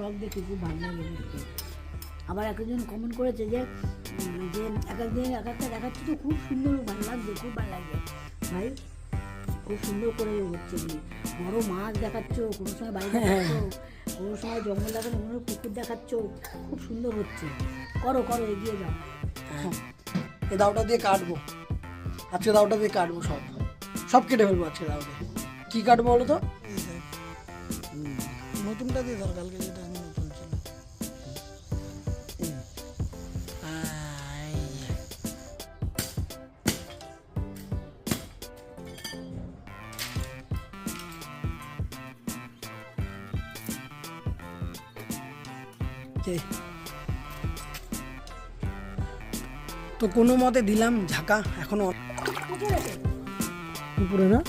Blog দেখে খুব ভালো লাগে দেখতে আবার একজন কমেন্ট করেছে যে যে এক একদিন এক একটা দেখাচ্ছে তো খুব সুন্দর ভালো লাগছে খুব ভালো লাগছে ভাই খুব সুন্দর করে হচ্ছে বড় মাছ দেখাচ্ছ কোনো সময় বাড়ি দেখাচ্ছ কোনো সময় জঙ্গল দেখাচ্ছ কোনো সময় পুকুর দেখাচ্ছ খুব সুন্দর হচ্ছে। করো করো এগিয়ে যাও। হ্যাঁ এই দাওটা দিয়ে কাটবো। আজকে দাওটা দিয়ে কাটবো সব। সব কেটে ফেলব আজকে দাওটা কি কাটবো বলো তো? নতুনটা দিয়ে ধর কালকে যেটা এই। তো কোনো মতে দিলাম ঝাঁকা এখনও। উপরে না?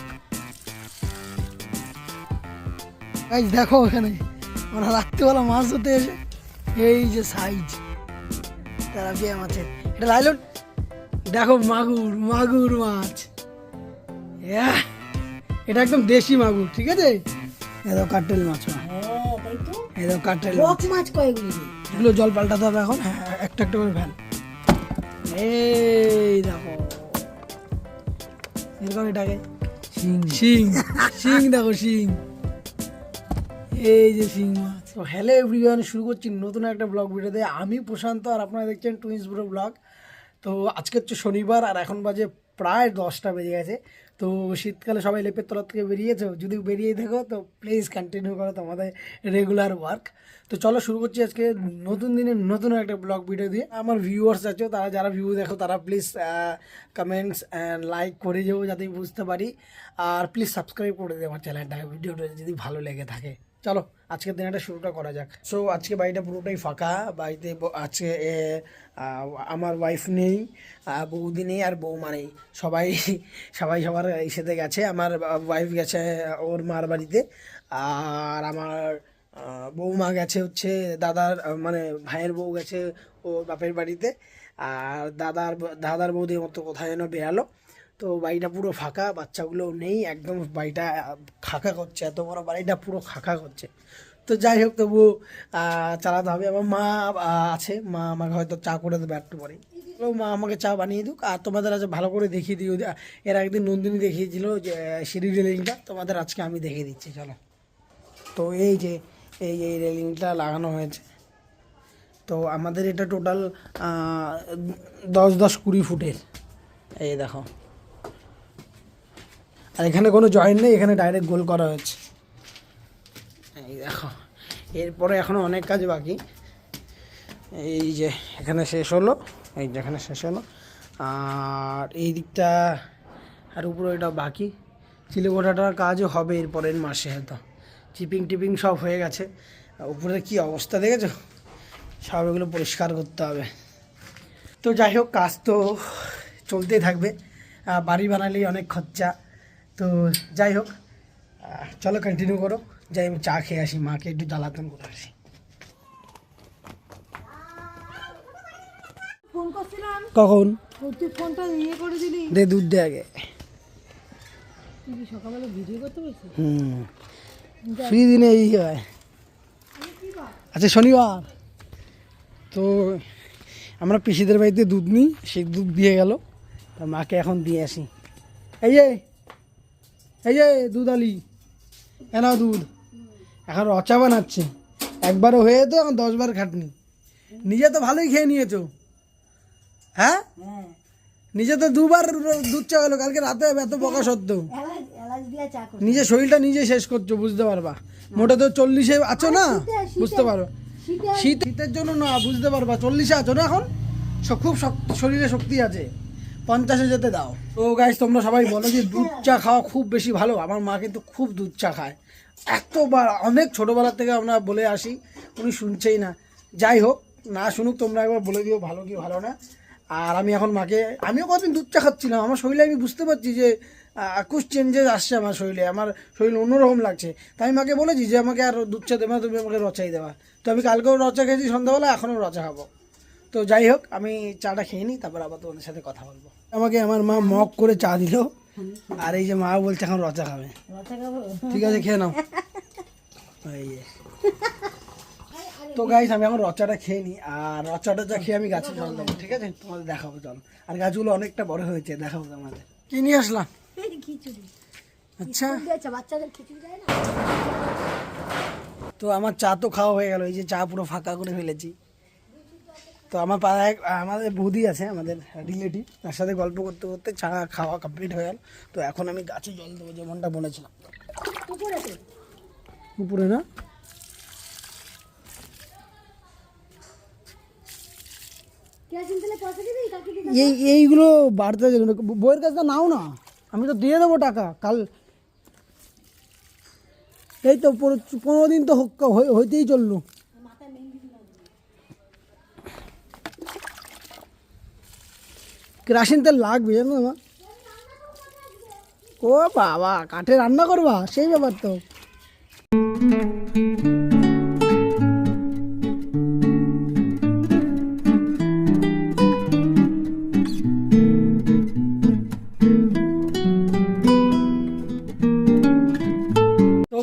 গাইজ দেখো এখানে ওরা রাত্রিবেলা মাছ ধরতে এসে, এই যে সাইজ তারা বিয়ে মাছের এটা লাইলন দেখো মাগুর মাগুর মাছ। এটা একদম দেশি মাগুর, ঠিক আছে? এদো কাটেল মাছ। এদো কাটেল রক মাছ কয়েকগুলি এগুলো জল পাল্টাতে হবে এখন? হ্যাঁ একটা একটা করে ফ্যান এই দেখো। এরকম এটাকে। শিং। শিং। শিং দেখো শিং। এই যে শিং মাছ। তো হ্যালো এভরিওয়ান শুরু করছি নতুন একটা ব্লগ ভিডিও দিয়ে আমি প্রশান্ত আর আপনারা দেখছেন টুইন্স ব্রো ব্লগ। তো আজকে হচ্ছে শনিবার আর এখন বাজে প্রায় দশটা বেজে গেছে। তো শীতকালে সবাই লেপের তলার থেকে বেরিয়েছো যদি বেরিয়ে থাকো তো প্লিজ কন্টিনিউ করো তোমাদের রেগুলার ওয়ার্ক তো চলো শুরু করছি আজকে নতুন দিনের নতুন একটা ব্লগ ভিডিও দিয়ে। আমার ভিউয়ার্স আছে, তারা যারা ভিউ দেখো, তারা প্লিজ কমেন্টস অ্যান্ড লাইক করে যাব যাতে বুঝতে পারি। আর প্লিজ সাবস্ক্রাইব করে দিও আমার চ্যানেলটা ভিডিওটা যদি ভালো লেগে থাকে। চলো। আজকের দিনটা শুরুটা করা যাক। সো আজকে বাড়িটা পুরোটাই ফাঁকা। বাড়িতে আজকে আমার ওয়াইফ নেই বৌদি নেই আর বৌমা নেই। সবাই সবাই সবার ইসেতে গেছে। আমার ওয়াইফ গেছে, ওর মার বাড়িতে। আর আমার বৌমা গেছে হচ্ছে দাদার মানে ভাইয়ের বউ গেছে ওর বাপের বাড়িতে। আর দাদার দাদার বৌদির মতো কোথায় যেন বেরালো তো বাড়িটা পুরো ফাঁকা, বাচ্চাগুলো নেই, একদম বাড়িটা খাঁকা করছে, এত বড় বাড়িটা পুরো খাঁকা করছে। তো যাই হোক তবু চালাতে হবে। আমার মা আছে, মা আমাকে হয়তো চা করে দেবে একটু পরে তো মা আমাকে চা বানিয়ে দিক, আর তোমাদের আজ ভালো করে দেখিয়ে দিও। এর একদিন নন্দিনী দেখিয়েছিল যে সিঁড়ি রেলিংটা, তোমাদের আজকে আমি দেখিয়ে দিচ্ছি, চলো। তো এই যে, এই এই রেলিংটা লাগানো হয়েছে। তো আমাদের এটা টোটাল দশ দশ কুড়ি ফুটের। এই দেখো। আর এখানে কোনো জয়েন্ট নেই, এখানে ডাইরেক্ট গোল করা হয়েছে। এই দেখো, এরপরে এখনও অনেক কাজ বাকি। এই যে এখানে শেষ হলো, এই যে এখানে শেষ হলো। আর এই দিকটা আর উপরে এটা বাকি। চিলেকোঠাটার কাজও হবে এরপরের মাসে হয়তো। চিপিং টিপিং সব হয়ে গেছে। উপরে কি অবস্থা দেখেছ? সব এগুলো পরিষ্কার করতে হবে। তো যাই হোক, কাজ তো চলতেই থাকবে। বাড়ি বানালেই অনেক খরচা। তো যাই হোক চলো কন্টিনিউ করো। যাই আমি চা খেয়ে আসি মাকে একটু জ্বালাতন করে আসি। ফোন করছিলাম। কখন? তুই ফোনটা ইয়ে করে দিলি। দে দুধ দে আগে। তুই কি সকালবেলা ভিডিও করতে পারছিস হুম। ফ্রি দিনে এই হয়। আচ্ছা শনিবার। তো আমরা পিসিদের বাড়িতে দুধ নিই সেই দুধ দিয়ে গেল। তা মাকে এখন দিয়ে আসি। এই যে এই যে দুধ আলি এনাও দুধ। এখন রচা বানাচ্ছে। একবারও হয়ে যেত এখন দশবার খাটনি। নিজে তো ভালোই খেয়ে নিয়েছো। হ্যাঁ? হ্যাঁ। নিজে তো দুবার দুধ চা গেলো কালকে রাতে এত বকা সত্ত্বেও। কর নিজের শরীরটা নিজে শেষ করছ বুঝতে পারবা। মোটা তো চল্লিশে আছো না? বুঝতে পারো। শীত শীতের জন্য না বুঝতে পারবা। চল্লিশে আছো না এখন? খুব শক্ত শরীরে শক্তি আছে। পঞ্চাশে যেতে দাও। তো গাইস তোমরা সবাই বলো যে দুধ চা খাওয়া খুব বেশি ভালো। আমার মা কিন্তু খুব দুধ চা খায়। এতবার, অনেক ছোটোবেলার থেকে আমরা বলে আসি, উনি শুনছেই না। যাই হোক, না শুনুক, তোমরা একবার বলে দিও, ভালো কি ভালো না। আর আমি এখন মাকে, আমিও কদিন দুধ চা খাচ্ছিলাম আমার শরীরে আমি বুঝতে পারছি যে আকুশ চেঞ্জেস আসছে আমার শরীরে। আমার শরীর অন্যরকম লাগছে। তাই আমি মাকে বলেছি যে, আমাকে আর দুধ চা দেবে তুমি আমাকে রচাই দেওয়া তো আমি কালকেও রচা খেয়েছি সন্ধ্যাবেলা, এখনও রচা খাব। তো যাই হোক, আমি চাটা খেয়ে নিই, তারপর আবার তোমাদের সাথে কথা বলব। আমাকে আমার মা মগ করে চা দিল। আর এই যে মা বলছে এখন রচা খাবে। ঠিক আছে খেয়ে নাও। এই যে। তো গাইস আমি এখন রচাটা খেয়ে নিই আর রচাটা যা খেয়ে আমি গাছে জল দেবো ঠিক আছে? তোমাদের দেখাবো চল। আর গাছগুলো অনেকটা বড় হয়েছে দেখাবো তোমাদের। কি নিয়ে আসলাম? আচ্ছা। তো আমার চা তো খাওয়া হয়ে গেল এই যে চা পুরো ফাঁকা করে ফেলেছি। তো আমার পাড়ায় আমাদের বৌদি আছে আমাদের রিলেটিভ তার সাথে গল্প করতে করতে চা খাওয়া কমপ্লিট হয়ে গেল। তো এখন আমি গাছে জল দেবো যেমনটা বলেছিলাম। উপরে না? এই এইগুলো বাড়তে বইয়ের কাছে নাও না। আমি তো দিয়ে দেবো টাকা। কাল এই তো পনেরো দিন তো হইতেই চলল। কেরাসিন তেল লাগবে, জানো মা? ও বাবা, কাঠে রান্না করবা? সেই ব্যাপার তো।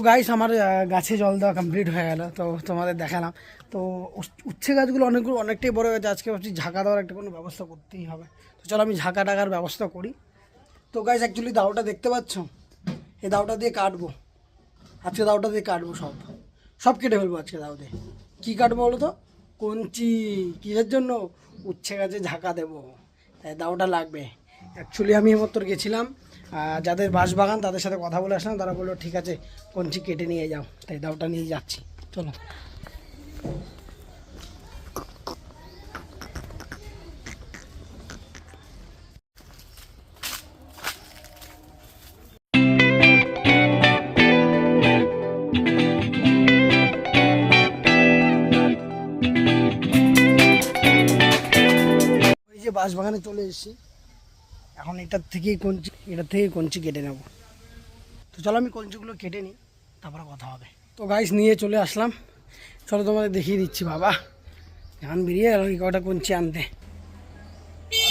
গাইস আমার গাছে জল দেওয়া কমপ্লিট হয়ে গেল। তো তোমাদের দেখালাম। তো উচ্ছে গাছগুলো অনেকগুলো, অনেকটাই বড় গেছে আজকে ভাবছি ঝাঁকা দেওয়ার একটা কোনো ব্যবস্থা করতেই হবে। চলো আমি ঝাঁকা টাকার ব্যবস্থা করি। তো গাইস অ্যাকচুয়ালি দাওটা দেখতে পাচ্ছ? এই দাওটা দিয়ে কাটবো। আজকে দাওটা দিয়ে কাটবো সব। সব কেটে ফেলব আজকে দাও দিয়ে। কী কাটবো বলো তো? কঞ্চি। কিসের জন্য? উচ্ছে গাছে ঝাঁকা দেবো। তাই দাওটা লাগবে। অ্যাকচুয়ালি আমি এমত্তর গেছিলাম যাদের বাঁশবাগান তাদের সাথে কথা বলে আসলাম, তারা বলল, ঠিক আছে, কঞ্চি কেটে নিয়ে যাও। তাই দাওটা নিয়ে যাচ্ছি। চলো। ওই যে বাঁশবাগানে চলে এসেছি। এখন এটার থেকেই কঞ্চি এটার থেকে কঞ্চি কেটে নেব। তো চলো আমি কঞ্চিগুলো কেটে নিই, তারপরে কথা হবে। তো গাইস নিয়ে চলে আসলাম। চলো তোমাদের দেখিয়ে দিচ্ছি, বাবা। ধান বেরিয়ে গেল, এই কটা কঞ্চি আনতে।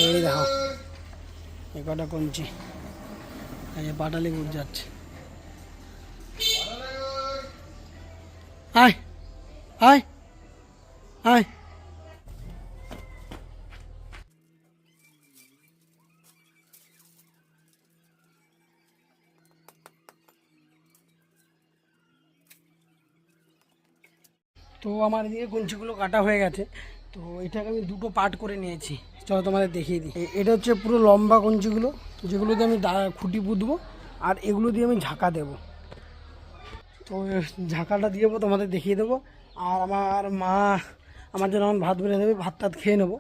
এই দেখো, এই কটা কঞ্চি। এই যে পাটালি গুড় যাচ্ছে। আয় আয় আয়। তো আমার এদিকে কঞ্চিগুলো কাটা হয়ে গেছে। তো এটাকে আমি দুটো পার্ট করে নিয়েছি। চলো তোমাদের দেখিয়ে দিই। এটা হচ্ছে পুরো লম্বা কঞ্চিগুলো যেগুলো দিয়ে আমি খুঁটি পুঁতবো, আর এগুলো দিয়ে আমি ঝাঁকা দেবো। তো ঝাঁকাটা দিয়ে তোমাদের দেখিয়ে দেবো। আর আমার মা, আমার জন্য আমার ভাত বেড়ে দেবে ভাত টাত খেয়ে নেব।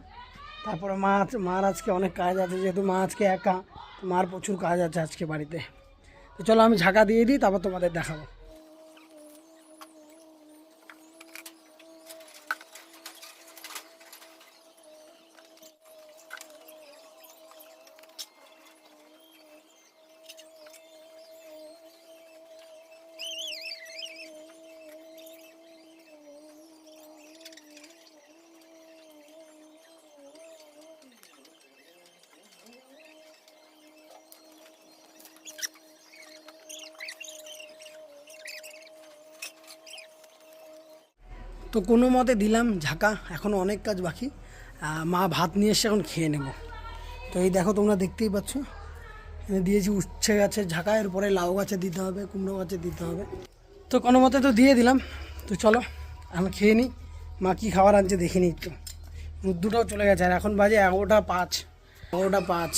তারপরে মা মার আজকে অনেক কাজ আছে, যেহেতু মা আজকে একা মার প্রচুর কাজ আছে আজকে বাড়িতে। তো চলো আমি ঝাঁকা দিয়ে দিই, তারপর তোমাদের দেখাবো। তো কোনো মতে দিলাম ঝাঁকা এখনও অনেক কাজ বাকি। মা ভাত নিয়ে এসে এখন খেয়ে নেব। তো এই দেখো তোমরা দেখতেই পাচ্ছ এখানে দিয়েছি উচ্ছে গাছের ঝাঁকা এরপরে লাউ গাছে দিতে হবে কুমড়ো গাছে দিতে হবে। তো কোনো মতে তো দিয়ে দিলাম তো চলো আমি খেয়ে নিই। মা কী খাবার আনছে দেখে নিই একটু। রুদ্দুটাও চলে গেছে আর এখন বাজে এগারোটা পাঁচ। এগারোটা পাঁচ।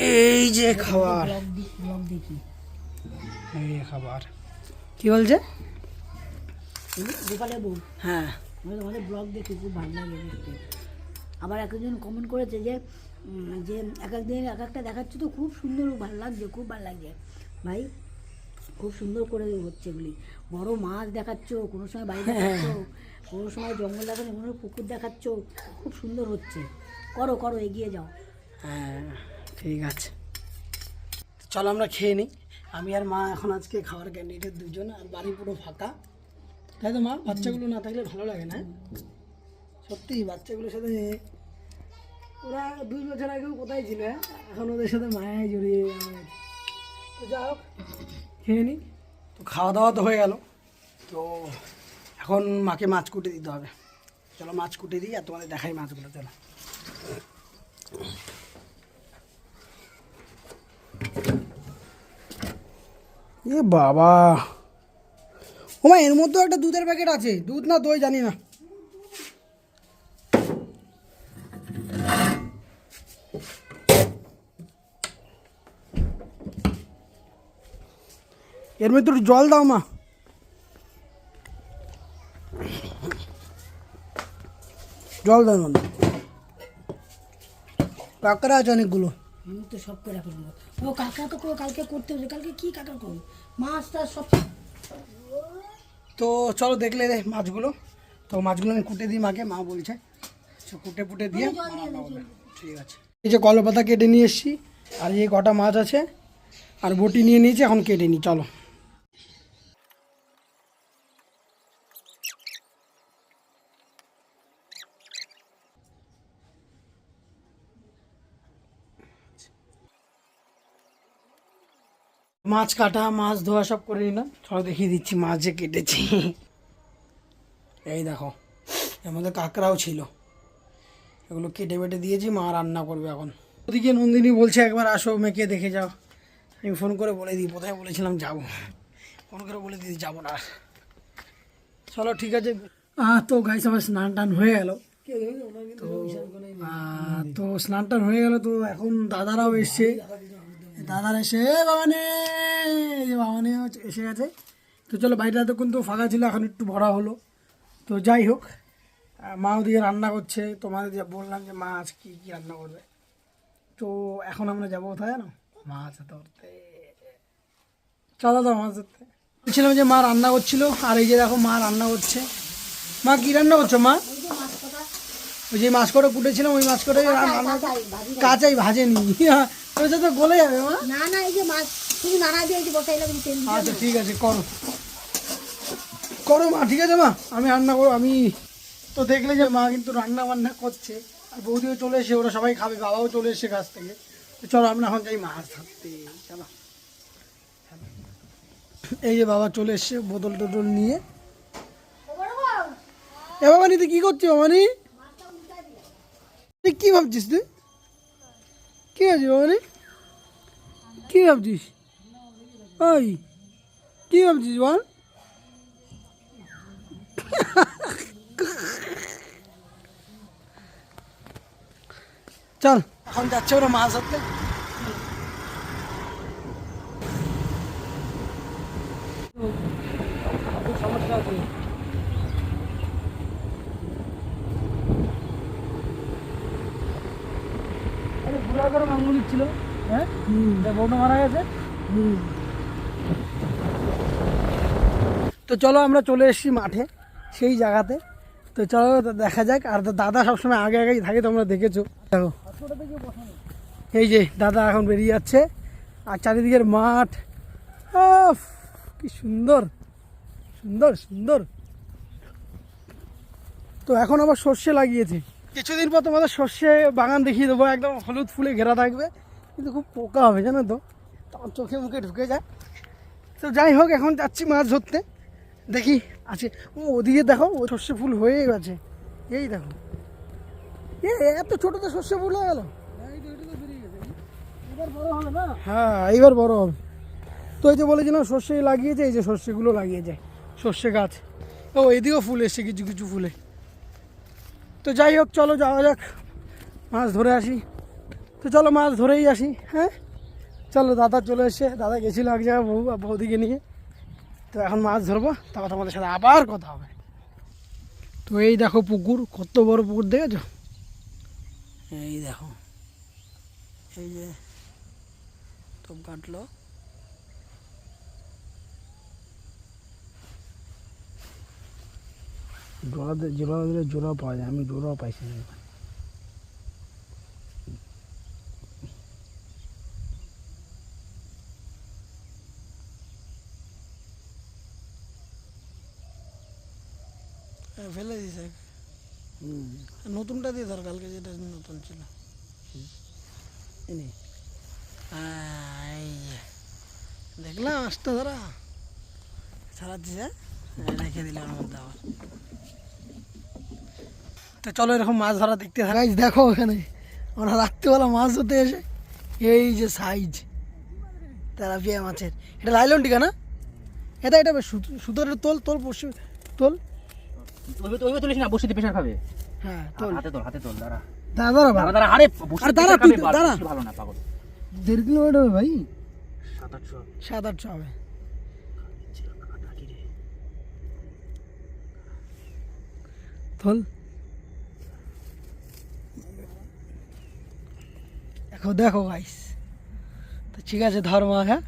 এই যে খাবার। এই খাবার। কি বলছে? গোপালের বউ। হ্যাঁ। আমি তোমাদের ব্লগ দেখি খুব ভালো লাগে দেখতে। আবার একজন কমেন্ট করেছে যে যে এক এক দিন এক একটা দেখাচ্ছে তো খুব সুন্দর ভালো লাগছে খুব ভালো লাগছে। ভাই খুব সুন্দর করে হচ্ছে এগুলি। বড় মাছ দেখাচ্ছ কোনো সময় বাড়ি দেখাচ্ছ কোনো সময় জঙ্গল দেখাচ্ছ কোনো পুকুর দেখাচ্ছ খুব সুন্দর হচ্ছে। করো করো এগিয়ে যাও। হ্যাঁ ঠিক আছে। চলো আমরা খেয়ে নিই। আমি আর মা এখন আজকে খাবার ক্যান্ডিডেট দুজন আর বাড়ি পুরো ফাঁকা। তাই তো মা? বাচ্চাগুলো না থাকলে ভালো লাগে না সত্যি, বাচ্চাগুলোর সাথে ওরা দুই বছর আগেও কোথায় ছিল হ্যাঁ? এখন ওদের সাথে মায়ায় জড়িয়ে তো যা হোক, খেয়ে নিই তো খাওয়া দাওয়া তো হয়ে গেল। তো এখন মাকে মাছ কুটে দিতে হবে। চলো মাছ কুটে দিই আর তোমাদের দেখাই মাছগুলো, চলো। এ বাবা! ওমা, এর মধ্যেও একটা দুধের প্যাকেট আছে। দুধ না দই, জানি না। এর মধ্যে একটু জল দাও, মা। জল দাও না কাকড়া আছে অনেকগুলো। আমি তো সব করে ফেলব। ও তো কালকে করতে হবে। কালকে কি কাকা করব? মাছ টাছ সব তো চলো দেখলে রে মাছগুলো। তো মাছগুলো আমি কুটে দিই মাকে মা বলছে কুটে ফুটে দিয়ে ঠিক আছে। এই যে কলা পাতা কেটে নিয়ে এসছি আর এই কটা মাছ আছে আর বটি নিয়ে নিয়েছি এখন কেটে নিই চলো। মাছ কাটা, মাছ ধোয়া সব করে নিলাম। চলো দেখিয়ে দিচ্ছি মাছ যে কেটেছি। এই দেখো, এর মধ্যে কাঁকড়াও ছিল। এগুলো কেটে বেটে দিয়েছি, মা রান্না করবে এখন। ওদিকে নন্দিনী বলছে, একবার আসো, মেয়েকে দেখে যাও। আমি ফোন করে বলে দিই, কোথায় বলেছিলাম যাব? ফোন করে বলে দিই, যাব না। চলো, ঠিক আছে। তো গাইস আমার স্নান টান হয়ে গেল। তো তো স্নান টান হয়ে গেল, তো এখন দাদারাও এসছে। দাদারা এসে বাবানে বাবানে এসে গেছে। তো চলো বাড়িটা এতক্ষণ কিন্তু ফাঁকা ছিল এখন একটু ভরা হলো। তো যাই হোক মা ওদিকে রান্না করছে। তোমাদের যে বললাম যে মা আজ কী কী রান্না করবে। তো এখন আমরা যাব কোথায় জানো? মাছ ধরতে। চলো তো মাছ ধরতে। বলছিলাম যে মা রান্না করছিল আর এই যে দেখো মা রান্না করছে। মা কি রান্না করছ মা? ওই যে মাছ করে কুটেছিলাম ওই মাছ করে রান্না কাঁচাই ভাজেনি ওইটা তো গলে যাবে মা। না না এই যে মাছ তুমি নানা দিয়ে এই যে বসাইলাম তেল দিয়ে। আচ্ছা ঠিক আছে করো। করো মা ঠিক আছে মা? আমি রান্না করো আমি তো দেখলে যে মা কিন্তু রান্না বান্না করছে। আর বৌদিও চলে এসে ওরা সবাই খাবে বাবাও চলে এসে কাছ থেকে। তো চলো আমরা এখন যাই মাছ ধরতে চলো। এই যে বাবা চলে এসছে বোতল টোতল নিয়ে। এ বাবানি তুই কি করছিস বাবানি তুই কি ভাবছিস তুই? কি আছে বাবানি কি ভাবছিস? ওই, কি ভাবছিস বল? চল। এখন যাচ্ছে ওরা মাছ ধরতে সমস্যা আছে আরে মাঙ্গুলি ছিল হ্যাঁ? বউটা মারা গেছে? তো চলো আমরা চলে এসেছি মাঠে সেই জায়গাতে। তো চলো দেখা যাক আর তো দাদা সবসময় আগে আগেই থাকে তোমরা দেখেছ। দেখো। এই যে দাদা এখন বেরিয়ে যাচ্ছে আর চারিদিকের মাঠ। কি সুন্দর সুন্দর সুন্দর। তো এখন আবার সর্ষে লাগিয়েছে। কিছুদিন পর তোমাদের সর্ষে বাগান দেখিয়ে দেবো একদম হলুদ ফুলে ঘেরা থাকবে। কিন্তু খুব পোকা হবে জানো তো? তোমার চোখে মুখে ঢুকে যায়। তো যাই হোক এখন যাচ্ছি মাছ ধরতে। দেখি আছে ও ওদিকে দেখো ও সর্ষে ফুল হয়ে গেছে। এই দেখো। এ এত ছোটতে সর্ষে ফুল হয়ে গেল। হ্যাঁ এইবার বড় হবে। তো এই যে বলেছিলাম সর্ষে লাগিয়েছে এই যে সর্ষেগুলো লাগিয়েছে সর্ষে গাছ। ও এদিকেও ফুল এসছে কিছু কিছু ফুলে। তো যাই হোক, চলো যাওয়া যাক। মাছ ধরে আসি। তো চলো মাছ ধরেই আসি হ্যাঁ? চলো, দাদা চলে এসছে। দাদা গেছিল এক জায়গায়, বউ বৌদিকে নিয়ে। তো এখন মাছ ধরবো, তারপর তোমাদের সাথে আবার কথা হবে। তো এই দেখো পুকুর, কত বড় পুকুর দেখেছ? এই দেখো, এই যে তোপ কাটলো। জোড়া জোড়া দিলে জোড়া পাওয়া যায় আমি জোড়াও পাইছি না। হ্যাঁ, ফেলে দিয়েছে। হুম। নতুনটা দিয়ে ধর কালকে যেটা নতুন ছিল। দেখলাম আসতে ধরা। ছাড়াচ্ছিস হ্যাঁ? রেখে দিলাম মধ্যে আবার তো চলো এরকম মাছ ধরা দেখতে থাকাই দেখো ওখানে। ওরা রাত্রিবেলা মাছ ধরতে এসে এই যে সাইজ তেলাপিয়া মাছের। এটা লাইলন টিকা না? এটা এটা সুতোর তোল তোল পরশু তোল। ওইভাবে তুলিস না খাবে। হ্যাঁ তোল হাতে তোল। হাতে তোল দাঁড়া। দাঁড়া দাঁড়া দাঁড়া আরে আরে দাঁড়া, তুই দাঁড়া। ভালো না পাগল। দেড় কিলোমিটার ভাই? সাত আটশো। সাত আটশো হবে। তোল দেখো দেখো গাইস তো ঠিক আছে ধর মা হ্যাঁ?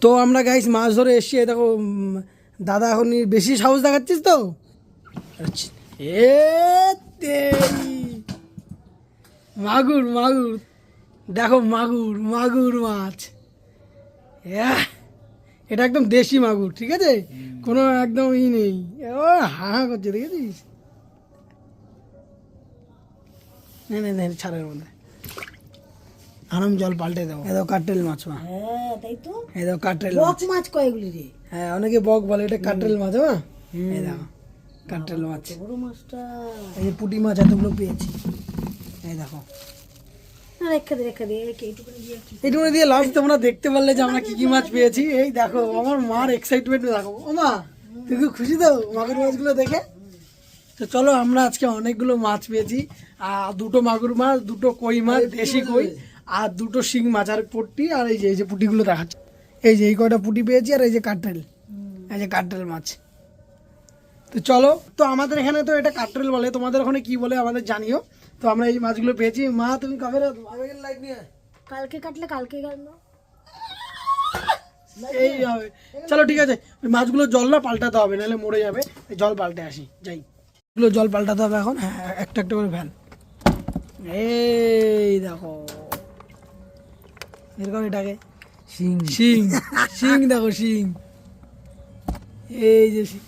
তো আমরা গাইস মাছ ধরে এসছি। দেখো দাদা এখন বেশি সাহস দেখাচ্ছিস তো? আচ্ছা। এ। মাগুর মাগুর। দেখো মাগুর মাগুর মাছ। এটা একদম দেশি মাগুর ঠিক আছে? কোনো একদম ই নেই। ও হা হা করছে দেখেছিস? না না না ছাড়ের মধ্যে। আরাম জল পাল্টে দেবো। এదో কাটেল মাছ মা। হ্যাঁ তাই তো? এదో কাটেল বক মাছ মাছ কয়গুলি রে? হ্যাঁ অনেকে বক বলে এটা কাটেল মাছ মা। এই দেখো কাটেল মাছ। বড় মাছটা। এই যে পুঁটি মাছ এতগুলো পেয়েছি। এই দেখো। এইটুকু দিয়ে লাস্ট তোমরা দেখতে পারলে যে আমরা কি কি মাছ পেয়েছি। এই দেখো আমার মার এক্সাইটমেন্ট দেখো। ও মা তুই খুশি তো? মাগুর মাছগুলো দেখে? তো চলো আমরা আজকে অনেকগুলো মাছ পেয়েছি। আর দুটো মাগুর মাছ দুটো কই মাছ দেশি কই আর দুটো শিং মাছ আর পট্টি আর এই যে এই যে পুটিগুলো দেখাচ্ছে। এই যে এই কয়টা পুটি পেয়েছি আর এই যে কাটরেল। এই যে কাটরেল মাছ। তো চলো তো আমাদের এখানে তো এটা কাটরেল বলে তোমাদের ওখানে কি বলে আমাদের জানিও। তো আমরা এই মাছগুলো পেয়েছি। মা তুমি কবে লাইট নিয়ে কালকে কাটলে কালকে গেল এই হবে। চলো ঠিক আছে। ওই মাছগুলো জল না পাল্টাতে হবে নাহলে মরে যাবে। জল পাল্টে আসি। যাই। এগুলো জল পাল্টাতে হবে এখন। হ্যাঁ একটা একটা করে ফ্যান এই দেখো। এরকম এটাকে। সিং শিং। শিং দেখো শিং। এই যে শিং।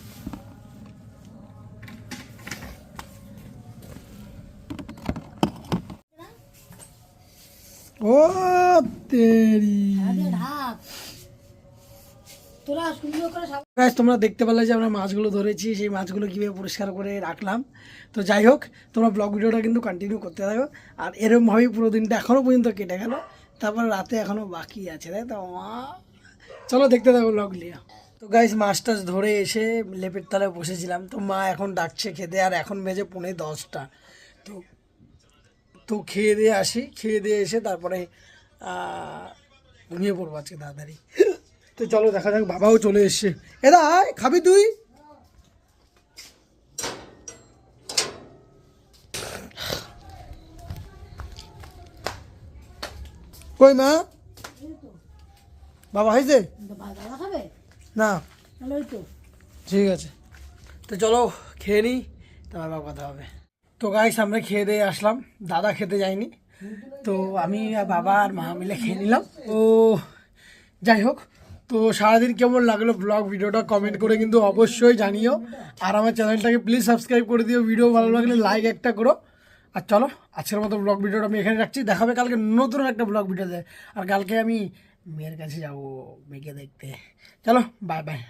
ও তেরি। গাইস তোমরা দেখতে পেলে যে আমরা মাছগুলো ধরেছি, সেই মাছগুলো কীভাবে পরিষ্কার করে রাখলাম। তো যাই হোক, তোমরা ব্লগ ভিডিওটা কিন্তু কন্টিনিউ করতে থাকো। আর এরকমভাবেই পুরো দিনটা এখনও পর্যন্ত কেটে গেল। তারপর রাতে এখনও বাকি আছে, তাই তো? মা। চলো দেখতে থাকো ব্লগ লিয়া তো গাইস মাছ টাছ ধরে এসে লেপের তলায় বসেছিলাম। তো মা এখন ডাকছে খেতে, আর এখন বেজে পৌনে দশটা। তো তো খেয়ে দিয়ে আসি, খেয়ে দিয়ে এসে তারপরে ঘুমিয়ে পড়ব আজকে তাড়াতাড়ি। তো চলো দেখা যাক, বাবাও চলে এসছে। আয়, খাবি তুই? কই মা? বাবা হয়েছে? না। ঠিক আছে। তো চলো, খেয়ে নিই তারপর আবার কথা হবে। তো গাইস আমরা খেয়ে দিয়ে আসলাম। দাদা খেতে যায়নি। তো আমি আর বাবা আর মা মিলে খেয়ে নিলাম। ও যাই হোক তো সারাদিন কেমন লাগল ব্লগ ভিডিওটা কমেন্ট করে কিন্তু অবশ্যই জানিও। আর আমার চ্যানেলটাকে প্লিজ সাবস্ক্রাইব করে দিও। ভিডিও ভালো লাগলে লাইক একটা করো। আর চলো, আজকের মতো ব্লগ ভিডিওটা আমি এখানে রাখছি। দেখাবে কালকে নতুন একটা ব্লগ ভিডিও দেয় আর কালকে আমি মেয়ের কাছে যাব মেয়েকে দেখতে। চলো বাই বাই